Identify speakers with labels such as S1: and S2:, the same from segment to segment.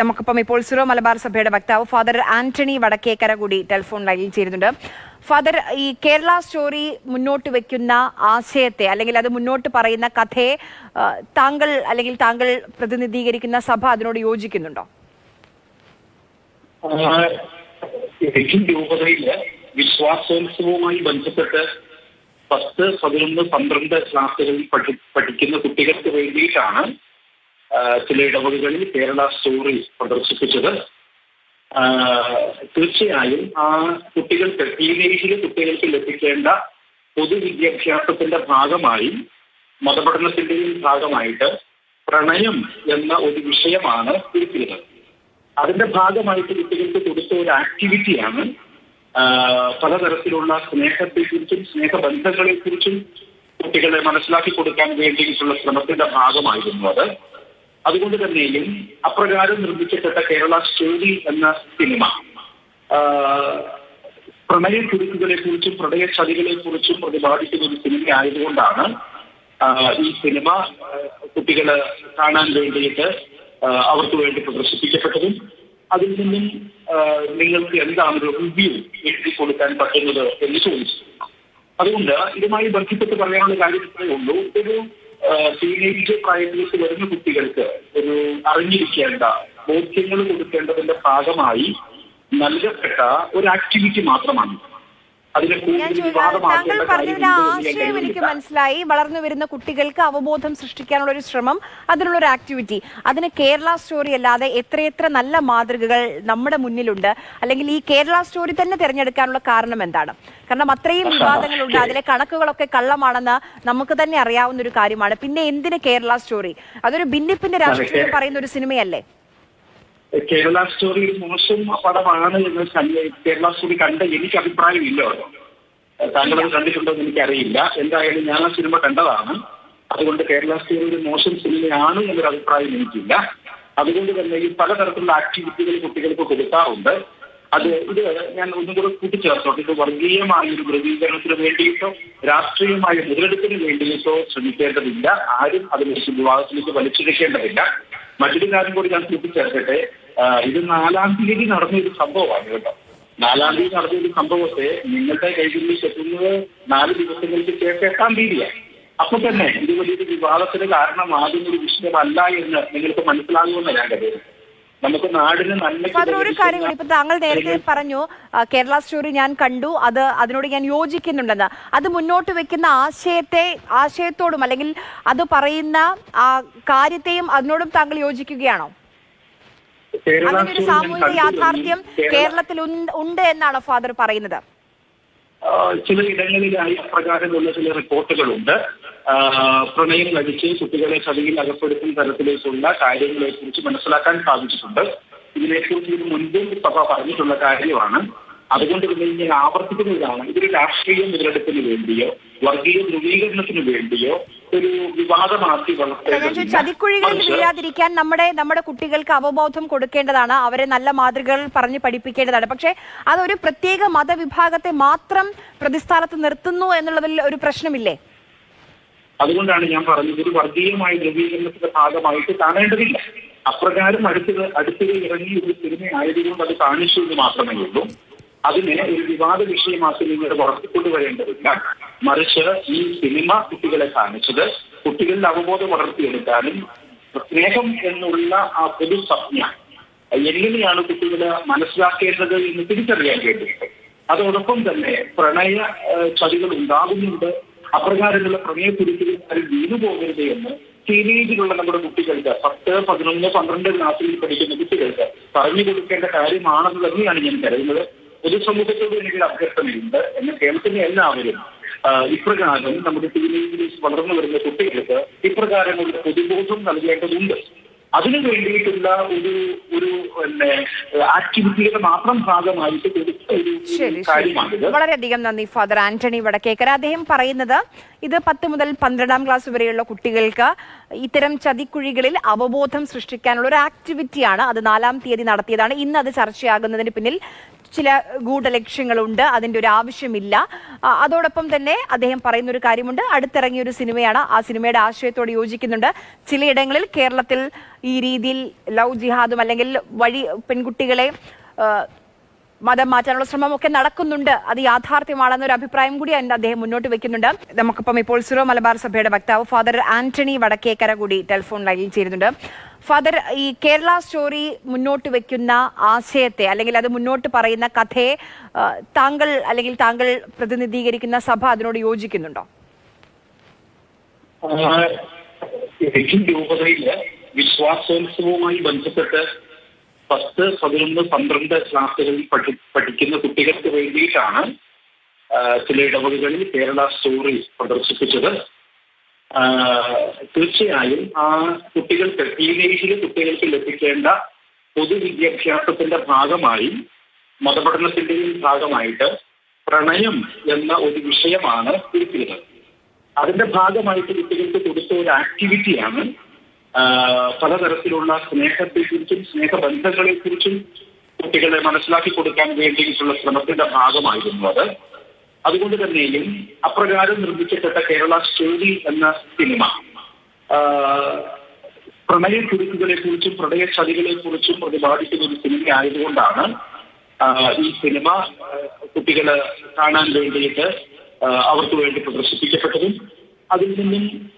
S1: നമുക്കിപ്പം ഇപ്പോൾ സിറോ മലബാർ സഭയുടെ വക്താവ് ഫാദർ ആന്റണി വടക്കേക്കര കൂടി ടെലിഫോൺ ലൈനിൽ ചേരുന്നുണ്ട്. ഫാദർ ഈ കേരള സ്റ്റോറി മുന്നോട്ട് വെക്കുന്ന ആശയത്തെ അല്ലെങ്കിൽ അത് മുന്നോട്ട് പറയുന്ന കഥയെ താങ്കൾ അല്ലെങ്കിൽ താങ്കൾ പ്രതിനിധീകരിക്കുന്ന സഭ അതിനോട് യോജിക്കുന്നുണ്ടോ?
S2: വിശ്വാസോത്സവവുമായി ബന്ധപ്പെട്ട് പത്ത് പതിനൊന്ന് പന്ത്രണ്ട് ക്ലാസ്സുകളിൽ പഠി പഠിക്കുന്ന കുട്ടികൾക്ക് വേണ്ടിയിട്ടാണ് ചില ഇടപെടലുകളിൽ കേരള സ്റ്റോറി പ്രദർശിപ്പിച്ചത്. തീർച്ചയായും ആ കുട്ടികൾക്ക് ടീനേജിലെ കുട്ടികൾക്ക് ലഭിക്കേണ്ട പൊതുവിദ്യാഭ്യാസത്തിന്റെ ഭാഗമായി മതപഠനത്തിന്റെയും ഭാഗമായിട്ട് പ്രണയം എന്ന ഒരു വിഷയമാണ് തിരുത്തിയത് അതിന്റെ ഭാഗമായിട്ട് കുട്ടികൾക്ക് കൊടുത്ത ഒരു ആക്ടിവിറ്റിയാണ് പലതരത്തിലുള്ള സ്നേഹത്തെക്കുറിച്ചും സ്നേഹബന്ധങ്ങളെക്കുറിച്ചും കുട്ടികളെ മനസ്സിലാക്കി കൊടുക്കാൻ വേണ്ടിയിട്ടുള്ള ശ്രമത്തിന്റെ ഭാഗമായിരുന്നു അത് അതുകൊണ്ട് തന്നെയും അപ്രകാരം നിർമ്മിക്കപ്പെട്ട കേരള സ്റ്റോറി എന്ന സിനിമ പ്രണയ കുരുക്കുകളെ കുറിച്ചും പ്രണയ ചതികളെ കുറിച്ചും പ്രതിപാദിക്കുന്ന ഒരു സിനിമ ആയതുകൊണ്ടാണ് ഈ സിനിമ കുട്ടികൾ കാണാൻ വേണ്ടിയിട്ട് അവർക്ക് വേണ്ടി പ്രദർശിപ്പിക്കപ്പെട്ടതും അതിൽ നിന്നും നിങ്ങൾക്ക് എന്താണ് ഒരു റിവ്യൂ എഴുതി കൊടുക്കാൻ പറ്റുന്നത് എന്ന് ചോദിച്ചു. അതുകൊണ്ട് ഇതുമായി ബന്ധപ്പെട്ട് പറയാനുള്ള കാര്യം ഇത്രയേ ഉള്ളൂ. ഒരു ടീനേജ് പ്രായത്തിലേക്ക് വരുന്ന കുട്ടികൾക്ക് ഒരു അറിഞ്ഞിരിക്കേണ്ട ബോധ്യങ്ങൾ കൊടുക്കേണ്ടതിന്റെ ഭാഗമായി നൽകപ്പെട്ട ഒരു ആക്ടിവിറ്റി മാത്രമാണ്.
S1: ഞാൻ ചോദിക്കാം താങ്കൾ പറഞ്ഞതിന്റെ ആശയം എനിക്ക് മനസ്സിലായി. വളർന്നു വരുന്ന കുട്ടികൾക്ക് അവബോധം സൃഷ്ടിക്കാനുള്ള ഒരു ശ്രമം അതിനുള്ള ഒരു ആക്ടിവിറ്റി അതിന് കേരള സ്റ്റോറി അല്ലാതെ എത്രയെത്ര നല്ല മാതൃകകൾ നമ്മുടെ മുന്നിലുണ്ട്. അല്ലെങ്കിൽ ഈ കേരള സ്റ്റോറി തന്നെ തിരഞ്ഞെടുക്കാനുള്ള കാരണം എന്താണ്? കാരണം അത്രയും വിവാദങ്ങളുണ്ട്. അതിലെ കണക്കുകളൊക്കെ കള്ളമാണെന്ന് നമുക്ക് തന്നെ അറിയാവുന്ന ഒരു കാര്യമാണ്. പിന്നെ എന്തിന് കേരള സ്റ്റോറി അതൊരു ഭിന്നിപ്പിന്റെ രാഷ്ട്രീയം പറയുന്ന ഒരു സിനിമയല്ലേ?
S2: കേരള സ്റ്റോറി ഒരു മോശം പടമാണ് എന്ന് കേരള സ്റ്റോറി കണ്ട എനിക്ക് അഭിപ്രായമില്ല താങ്കൾ അത് കണ്ടിട്ടുണ്ടോ എന്ന് എനിക്കറിയില്ല. എന്തായാലും ഞാൻ ആ സിനിമ കണ്ടതാണ്. അതുകൊണ്ട് കേരള സ്റ്റോറി ഒരു മോശം സിനിമയാണ് എന്നൊരു അഭിപ്രായം എനിക്കില്ല. അതുകൊണ്ട് തന്നെ ഈ പലതരത്തിലുള്ള ആക്ടിവിറ്റികൾ കുട്ടികൾക്ക് കൊടുക്കാറുണ്ട്. അത് ഇത് ഞാൻ ഒന്നും കൂടെ കൂട്ടിച്ചേർത്തോട്ടെ. ഇത് വർഗീയമായ ഒരു ധ്രുവീകരണത്തിന് വേണ്ടിയിട്ടോ രാഷ്ട്രീയമായ മുതലെടുപ്പിന് വേണ്ടിയിട്ടോ ശ്രമിക്കേണ്ടതില്ല. ആരും അതിനെ വിഭാഗത്തിലേക്ക് വലിച്ചെടുക്കേണ്ടതില്ല. മറ്റൊരു കാര്യം കൂടി ഞാൻ കൂട്ടിച്ചേർക്കട്ടെ. ഇത് നാലാം തീയതി നടന്ന ഒരു സംഭവമാണ് കേട്ടോ. നാലാം തീയതി നടന്ന ഒരു സംഭവത്തെ നിങ്ങളുടെ കൈകളിലേക്ക് എത്തുന്നത് നാല് ദിവസങ്ങൾക്ക് ശേഷം എട്ടാം തീയതിയാണ്. അപ്പൊ തന്നെ ഇത് വലിയൊരു വിവാദത്തിന് കാരണമാകുന്ന ഒരു വിഷയമല്ല എന്ന് നിങ്ങൾക്ക് മനസ്സിലാകുമെന്ന് ഞാൻ കരുതുന്നു നമുക്ക് നാടിന്
S1: ഫാദർ ഒരു കാര്യം കൂടി. ഇപ്പൊ താങ്കൾ നേരത്തെ പറഞ്ഞു കേരള സ്റ്റോറി ഞാൻ കണ്ടു അത് അതിനോട് ഞാൻ യോജിക്കുന്നുണ്ടെന്ന്. അത് മുന്നോട്ട് വെക്കുന്ന ആശയത്തെ ആശയത്തോടും അല്ലെങ്കിൽ അത് പറയുന്ന ആ കാര്യത്തെയും അതിനോടും താങ്കൾ യോജിക്കുകയാണോ?
S2: അതിനൊരു
S1: അങ്ങനെ ഒരു സാമൂഹിക യാഥാർത്ഥ്യം കേരളത്തിൽ ഉണ്ട്- എന്നാണ് ഫാദർ പറയുന്നത്.
S2: ചില ഇടങ്ങളിലായി അപ്രകാരമുള്ള ചില റിപ്പോർട്ടുകളുണ്ട്. പ്രണയം കഴിച്ച് കുട്ടികളെ ചതിയിൽ അകപ്പെടുത്തുന്ന തരത്തിലേക്കുള്ള കാര്യങ്ങളെ കുറിച്ച് മനസ്സിലാക്കാൻ സാധിച്ചിട്ടുണ്ട്. ഇതിനെക്കുറിച്ച് ഇതിന് മുൻപും സഭ പറഞ്ഞിട്ടുള്ള കാര്യമാണ്. അതുകൊണ്ട് പിന്നെ ഞാൻ ആവർത്തിക്കുന്നതാണ് ഇതൊരു രാഷ്ട്രീയ മുതലെടുപ്പിന് വേണ്ടിയോ വർഗീയ ധ്രുവീകരണത്തിന് വേണ്ടിയോ ഒരു വിവാദമാക്കി വളർത്തേണ്ടത്
S1: ചതിക്കുഴികളിൽ വീഴാതിരിക്കാൻ നമ്മുടെ നമ്മുടെ കുട്ടികൾക്ക് അവബോധം കൊടുക്കേണ്ടതാണ്. അവരെ നല്ല മാതൃകകൾ പറഞ്ഞ് പഠിപ്പിക്കേണ്ടതാണ്. പക്ഷേ അതൊരു പ്രത്യേക മതവിഭാഗത്തെ മാത്രം പ്രതിസ്ഥാനത്ത് നിർത്തുന്നു എന്നുള്ളതിൽ ഒരു പ്രശ്നമില്ലേ?
S2: അതുകൊണ്ടാണ് ഞാൻ പറഞ്ഞത് ഒരു വർഗീയമായ ധ്രുവീകരണത്തിന്റെ ഭാഗമായിട്ട് കാണേണ്ടതില്ല. അപ്രകാരം അടുത്തത് അടുത്തത് ഇറങ്ങി ഒരു സിനിമ ആയതുകൊണ്ട് അത് കാണിച്ചു എന്ന് മാത്രമേ ഉള്ളൂ. അതിനെ ഒരു വിവാദ വിഷയമാക്കി നിങ്ങൾ കൊണ്ടുവരേണ്ടതില്ല. മറിച്ച് ഈ സിനിമ കുട്ടികളെ കാണിച്ചത് കുട്ടികളിൽ അവബോധം വളർത്തിയെടുക്കാനും സ്നേഹം എന്നുള്ള ആ പൊതു സംജ്ഞ എങ്ങനെയാണ് കുട്ടികളെ മനസ്സിലാക്കേണ്ടത് എന്ന് തിരിച്ചറിയാൻ വേണ്ടിയിട്ട്. അതോടൊപ്പം തന്നെ പ്രണയ ചതികൾ ഉണ്ടാകുന്നുണ്ട്. അപ്രകാരമുള്ള പ്രണയ കുരുക്കുകൾ അതിൽ വീണു പോകരുത് എന്ന് ടീനേജിലുള്ള നമ്മുടെ കുട്ടികൾക്ക് പത്ത് പതിനൊന്ന് പന്ത്രണ്ട് ക്ലാസ്സിൽ പഠിക്കുന്ന കുട്ടികൾക്ക് പറഞ്ഞു കൊടുക്കേണ്ട കാര്യമാണെന്ന് തന്നെയാണ് ഞാൻ കരുതുന്നത്. പൊതുസമൂഹത്തോട് എനിക്കൊരു അഭ്യർത്ഥനയുണ്ട്. എന്നെ കേൾക്കുന്ന എല്ലാവരും ഇപ്രകാരം നമ്മുടെ ടീനേജിലേക്ക് വളർന്നു വരുന്ന കുട്ടികൾക്ക് ഇപ്രകാരമുള്ള പൊതുബോധം നൽകേണ്ടതുണ്ട്. അതിനു വേണ്ടിയിട്ടുള്ള ഒരു ഒരു പിന്നെ ആക്ടിവിറ്റിയുടെ മാത്രം ഭാഗമായിട്ട് കൊടുത്ത ഒരു
S1: കാര്യമാണ്
S2: കാര്യമാണിത്.
S1: വളരെയധികം നന്ദി ഫാദർ ആന്റണി വടക്കേക്കര. അദ്ദേഹം പറയുന്നത് ഇത് പത്ത് മുതൽ പന്ത്രണ്ടാം ക്ലാസ് വരെയുള്ള കുട്ടികൾക്ക് ഇത്തരം ചതിക്കുഴികളിൽ അവബോധം സൃഷ്ടിക്കാനുള്ള ഒരു ആക്ടിവിറ്റിയാണ് അത് നാലാം തീയതി നടത്തിയതാണ്. ഇന്ന് അത് ചർച്ചയാകുന്നതിന് പിന്നിൽ ചില ഗൂഢലക്ഷ്യങ്ങളുണ്ട്. അതിന്റെ ഒരു ആവശ്യമില്ല. അതോടൊപ്പം തന്നെ അദ്ദേഹം പറയുന്ന ഒരു കാര്യമുണ്ട്. അടുത്തിറങ്ങിയ ഒരു സിനിമയാണ് ആ സിനിമയുടെ ആശയത്തോട് യോജിക്കുന്നുണ്ട്. ചിലയിടങ്ങളിൽ കേരളത്തിൽ ഈ രീതിയിൽ ലവ് ജിഹാദും അല്ലെങ്കിൽ വഴി പെൺകുട്ടികളെ മതം മാറ്റാനുള്ള ശ്രമമൊക്കെ നടക്കുന്നുണ്ട്. അത് യാഥാർത്ഥ്യമാണെന്ന ഒരു അഭിപ്രായം കൂടി അതിന്റെ അദ്ദേഹം മുന്നോട്ട് വെക്കുന്നുണ്ട്. നമുക്കിപ്പം ഇപ്പോൾ സിറോ മലബാർ സഭയുടെ വക്താവ് ഫാദർ ആന്റണി വടക്കേക്കര കൂടി ടെലിഫോൺ ലൈനിൽ ചേരുന്നുണ്ട്. ഫാദർ ഈ കേരള സ്റ്റോറി മുന്നോട്ട് വെക്കുന്ന ആശയത്തെ അല്ലെങ്കിൽ അത് മുന്നോട്ട് പറയുന്ന കഥയെ താങ്കൾ അല്ലെങ്കിൽ താങ്കൾ പ്രതിനിധീകരിക്കുന്ന സഭ അതിനോട് യോജിക്കുന്നുണ്ടോ?
S2: രൂപതയിൽ വിശ്വാസോത്സവവുമായി ബന്ധപ്പെട്ട് പത്ത് പതിനൊന്ന് പന്ത്രണ്ട് ക്ലാസ്സുകളിൽ പഠി പഠിക്കുന്ന കുട്ടികൾക്ക് വേണ്ടിയിട്ടാണ് ചില ഇടവകകളിൽ കേരള സ്റ്റോറി പ്രദർശിപ്പിച്ചത്. തീർച്ചയായും ആ കുട്ടികൾക്ക് ടീനേജിലെ കുട്ടികൾക്ക് ലഭിക്കേണ്ട പൊതുവിദ്യാഭ്യാസത്തിന്റെ ഭാഗമായി മതപഠനത്തിന്റെയും ഭാഗമായിട്ട് പ്രണയം എന്ന ഒരു വിഷയമാണ് തിരുത്തിയത് അതിന്റെ ഭാഗമായിട്ട് കുട്ടികൾക്ക് കൊടുത്ത ഒരു ആക്ടിവിറ്റിയാണ് പലതരത്തിലുള്ള സ്നേഹത്തെക്കുറിച്ചും സ്നേഹബന്ധങ്ങളെക്കുറിച്ചും കുട്ടികളെ മനസ്സിലാക്കി കൊടുക്കാൻ വേണ്ടിയിട്ടുള്ള ശ്രമത്തിന്റെ ഭാഗമായിരുന്നു അത്. അതുകൊണ്ട് തന്നെയും അപ്രകാരം നിർമ്മിക്കപ്പെട്ട കേരള സ്റ്റോറി എന്ന സിനിമ ആ, പ്രണയ കുരുക്കുകളെ കുറിച്ചും പ്രണയ ചതികളെ കുറിച്ചും പ്രതിപാദിക്കുന്ന ഒരു സിനിമ ആയതുകൊണ്ടാണ് ഈ സിനിമ കുട്ടികൾ കാണാൻ വേണ്ടിയിട്ട് അവർക്ക് വേണ്ടി പ്രദർശിപ്പിക്കപ്പെട്ടതും അതിൽ നിന്നും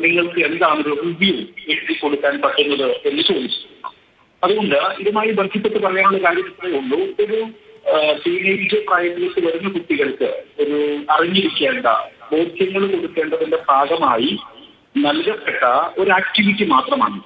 S2: നിങ്ങൾക്ക് എന്താണ് ഒരു റിവ്യൂ എഴുതി കൊടുക്കാൻ പറ്റുന്നത് എന്ന് ചോദിച്ചു. അതുകൊണ്ട് ഇതുമായി ബന്ധപ്പെട്ട് പറയാനുള്ള കാര്യം ഇത്രയേ ഉള്ളൂ. ഒരു ടീനേജ് പ്രായത്തിലേക്ക് വരുന്ന കുട്ടികൾക്ക് ഒരു അറിഞ്ഞിരിക്കേണ്ട ബോധ്യങ്ങൾ കൊടുക്കേണ്ടതിന്റെ ഭാഗമായി നൽകപ്പെട്ട ഒരു ആക്ടിവിറ്റി മാത്രമാണ്.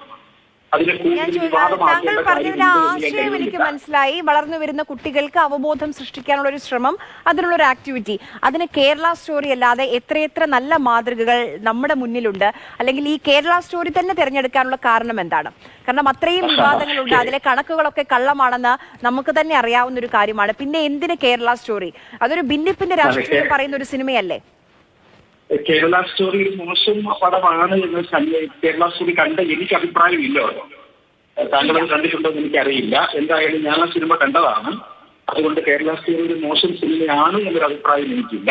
S1: താങ്കൾ പറഞ്ഞതിൽ ആശയം എനിക്ക് മനസ്സിലായി. വളർന്നു വരുന്ന കുട്ടികൾക്ക് അവബോധം സൃഷ്ടിക്കാനുള്ള ഒരു ശ്രമം അതിനുള്ള ഒരു ആക്ടിവിറ്റി അതിന് കേരള സ്റ്റോറി അല്ലാതെ എത്രയെത്ര നല്ല മാതൃകകൾ നമ്മുടെ മുന്നിലുണ്ട്. അല്ലെങ്കിൽ ഈ കേരള സ്റ്റോറി തന്നെ തിരഞ്ഞെടുക്കാനുള്ള കാരണം എന്താണ്? കാരണം അത്രയും വിവാദങ്ങളുണ്ട്. അതിലെ കണക്കുകളൊക്കെ കള്ളമാണെന്ന് നമുക്ക് തന്നെ അറിയാവുന്ന ഒരു കാര്യമാണ്. പിന്നെ എന്തിന് കേരള സ്റ്റോറി അതൊരു ഭിന്നിപ്പിന്റെ രാഷ്ട്രീയം പറയുന്ന ഒരു സിനിമയല്ലേ?
S2: കേരള സ്റ്റോറി ഒരു മോശം പടമാണ് എന്ന് കേരള സ്റ്റോറി കണ്ട എനിക്ക് അഭിപ്രായമില്ല താങ്കൾ അത് കണ്ടിട്ടുണ്ടോ എന്ന് എനിക്കറിയില്ല. എന്തായാലും ഞാൻ ആ സിനിമ കണ്ടതാണ്. അതുകൊണ്ട് കേരള സ്റ്റോറി ഒരു മോശം സിനിമയാണ് എന്നൊരു അഭിപ്രായം എനിക്കില്ല.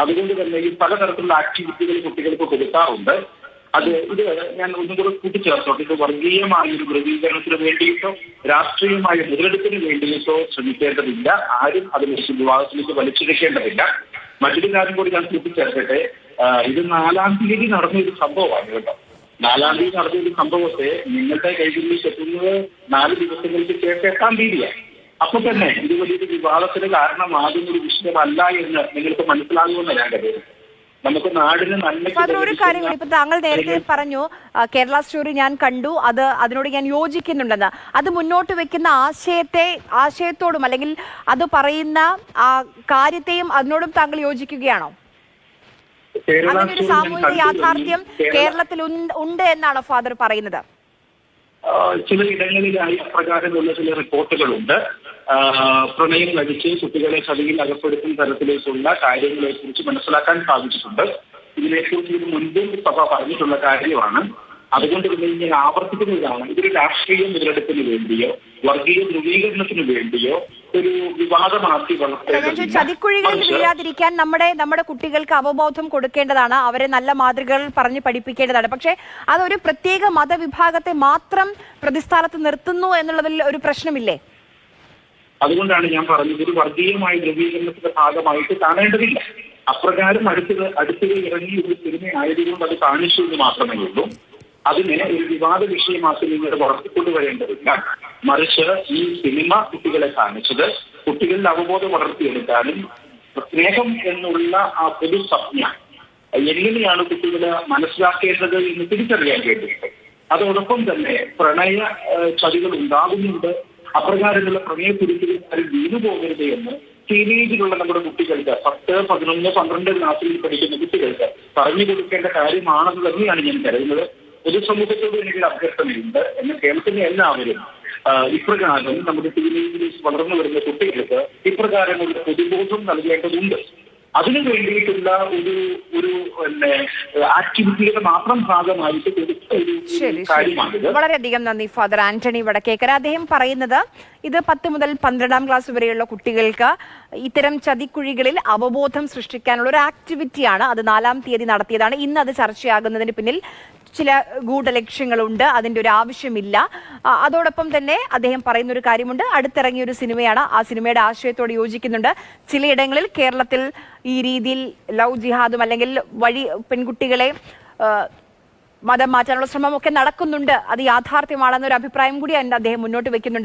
S2: അതുകൊണ്ട് തന്നെ ഈ പലതരത്തിലുള്ള ആക്ടിവിറ്റികൾ കുട്ടികൾക്ക് കൊടുക്കാറുണ്ട്. അത് ഇത് ഞാൻ ഒന്നും കൂടെ കൂട്ടിച്ചേർത്തോട്ടെ. ഇത് വർഗീയമായ ഒരു ധ്രുവീകരണത്തിന് വേണ്ടിയിട്ടോ രാഷ്ട്രീയമായ മുതലെടുപ്പിന് വേണ്ടിയിട്ടോ ശ്രമിക്കേണ്ടതില്ല. ആരും അതിന് വിവാദത്തിലേക്ക് വലിച്ചെടുക്കേണ്ടതില്ല മറ്റൊരു കാര്യം കൂടി ഞാൻ കൂട്ടിച്ചേർക്കട്ടെ. ഇത് നാലാം തീയതി നടന്ന ഒരു സംഭവമാണ് കേട്ടോ. നാലാം തീയതി നടന്ന ഒരു സംഭവത്തെ നിങ്ങളുടെ കൈകളിലേക്ക് എത്തുന്നത് നാല് ദിവസങ്ങൾക്ക് ശേഷം എട്ടാം തീയതിയാണ്. അപ്പൊ തന്നെ ഇത് വലിയൊരു വിവാദത്തിന് കാരണമാകുന്ന ഒരു വിഷയമല്ല എന്ന് നിങ്ങൾക്ക് മനസ്സിലാകുമെന്ന് ഞാൻ കരുതുന്നു നമുക്ക് നാടിന്
S1: ഒരു കാര്യം ഇപ്പൊ താങ്കൾ നേരത്തെ പറഞ്ഞു കേരള സ്റ്റോറി ഞാൻ കണ്ടു അത് അതിനോട് ഞാൻ യോജിക്കുന്നുണ്ടെന്ന്. അത് മുന്നോട്ട് വെക്കുന്ന ആശയത്തെ ആശയത്തോടും അല്ലെങ്കിൽ അത് പറയുന്ന ആ കാര്യത്തെയും അതിനോടും താങ്കൾ യോജിക്കുകയാണോ?
S2: കേരള
S1: അങ്ങനെ ഒരു സാമൂഹിക യാഥാർത്ഥ്യം കേരളത്തിൽ ഉണ്ട്- എന്നാണ് ഫാദർ പറയുന്നത്.
S2: ചില ഇടങ്ങളിലായി അപ്രകാരമുള്ള ചില റിപ്പോർട്ടുകളുണ്ട്. പ്രണയം ലഭിച്ച് കുട്ടികളെ ചതിയിൽ അകപ്പെടുത്തുന്ന തരത്തിലേക്കുള്ള കാര്യങ്ങളെ കുറിച്ച് മനസ്സിലാക്കാൻ സാധിച്ചിട്ടുണ്ട്. ഇതിനെക്കുറിച്ച് ഇതിന് മുൻപും സഭ പറഞ്ഞിട്ടുള്ള കാര്യമാണ്. അതുകൊണ്ട് പിന്നെ ഞാൻ ആവർത്തിക്കുന്നതാണ്. ഇതൊരു രാഷ്ട്രീയ മുതലെടുപ്പിന് വേണ്ടിയോ വർഗീയ ധ്രുവീകരണത്തിന് വേണ്ടിയോ ഒരു വിവാദമാക്കി വളർത്തേണ്ടതില്ല.
S1: ചതിക്കുഴികളിൽ വീഴാതിരിക്കാൻ നമ്മുടെ നമ്മുടെ കുട്ടികൾക്ക് അവബോധം കൊടുക്കേണ്ടതാണ്. അവരെ നല്ല മാതൃകകൾ പറഞ്ഞ് പഠിപ്പിക്കേണ്ടതാണ്. പക്ഷേ അതൊരു പ്രത്യേക മതവിഭാഗത്തെ മാത്രം പ്രതിസ്ഥാനത്ത് നിർത്തുന്നു എന്നുള്ളതിൽ ഒരു പ്രശ്നമില്ലേ?
S2: അതുകൊണ്ടാണ് ഞാൻ പറഞ്ഞത് ഒരു വർഗീയമായ ധ്രുവീകരണത്തിന്റെ ഭാഗമായിട്ട് കാണേണ്ടതില്ല. അപ്രകാരം അടുത്തത് അടുത്തത് ഇറങ്ങി ഒരു സിനിമ ആയതുകൊണ്ട് അത് കാണിച്ചു എന്ന് മാത്രമേ ഉള്ളൂ. അതിനെ ഒരു വിവാദ വിഷയമാക്കി നിങ്ങൾ വളർത്തിക്കൊണ്ടുവരേണ്ടതില്ല മറിച്ച് ഈ സിനിമ കുട്ടികളെ കാണിച്ചത് കുട്ടികളുടെ അവബോധം വളർത്തിയെടുക്കാനും സ്നേഹം എന്നുള്ള ആ പൊതു സ്വപ്ന എങ്ങനെയാണ് കുട്ടികളെ മനസ്സിലാക്കേണ്ടത് എന്ന് തിരിച്ചറിയാൻ വേണ്ടിയിട്ട്. അതോടൊപ്പം തന്നെ പ്രണയ ചതികൾ ഉണ്ടാകുന്നുണ്ട്. അപ്രകാരമുള്ള പ്രണയ കുരുക്കുകൾ ആരും വീണു പോകരുത് എന്ന് ടീനേജിലുള്ള നമ്മുടെ കുട്ടികൾക്ക് പത്ത് പതിനൊന്ന് പന്ത്രണ്ട് ക്ലാസ്സിൽ പഠിക്കുന്ന കുട്ടികൾക്ക് പറഞ്ഞു കൊടുക്കേണ്ട കാര്യമാണെന്ന് തന്നെയാണ് ഞാൻ കരുതുന്നത്. പൊതുസമൂഹത്തോട് എനിക്കൊരു അഭ്യർത്ഥനയുണ്ട്. എന്ന് കേൾക്കുന്ന എല്ലാവരും ഇപ്രകാരം നമ്മുടെ ടീനേജിൽ വളർന്നു വരുന്ന കുട്ടികൾക്ക് ഇപ്രകാരമുള്ള പൊതുബോധം നൽകേണ്ടതുണ്ട്. അതിനു വേണ്ടിയിട്ടുള്ള ഒരു ഒരു പിന്നെ ആക്ടിവിറ്റിയുടെ മാത്രം ഭാഗമായിട്ട് കൊടുത്ത കാര്യമാണിത്.
S1: വളരെയധികം നന്ദി ഫാദർ ആന്റണി വടക്കേക്കര. അദ്ദേഹം പറയുന്നത് ഇത് പത്ത് മുതൽ പന്ത്രണ്ടാം ക്ലാസ് വരെയുള്ള കുട്ടികൾക്ക് ഇത്തരം ചതിക്കുഴികളിൽ അവബോധം സൃഷ്ടിക്കാനുള്ള ഒരു ആക്ടിവിറ്റിയാണ് അത് നാലാം തീയതി നടത്തിയതാണ്. ഇന്ന് അത് ചർച്ചയാകുന്നതിന് പിന്നിൽ ചില ഗൂഢലക്ഷ്യങ്ങളുണ്ട് അതിന്റെ ഒരു ആവശ്യമില്ല. അതോടൊപ്പം തന്നെ അദ്ദേഹം പറയുന്ന ഒരു കാര്യമുണ്ട്. അടുത്തിറങ്ങിയ ഒരു സിനിമയാണ് ആ സിനിമയുടെ ആശയത്തോട് യോജിക്കുന്നുണ്ട്. ചിലയിടങ്ങളിൽ കേരളത്തിൽ ഈ രീതിയിൽ ലവ് ജിഹാദും അല്ലെങ്കിൽ വഴി പെൺകുട്ടികളെ മതം മാറ്റാനുള്ള ശ്രമമൊക്കെ നടക്കുന്നുണ്ട്. അത് യാഥാർത്ഥ്യമാണെന്നൊരു അഭിപ്രായം കൂടി അദ്ദേഹം മുന്നോട്ട് വെക്കുന്നുണ്ട്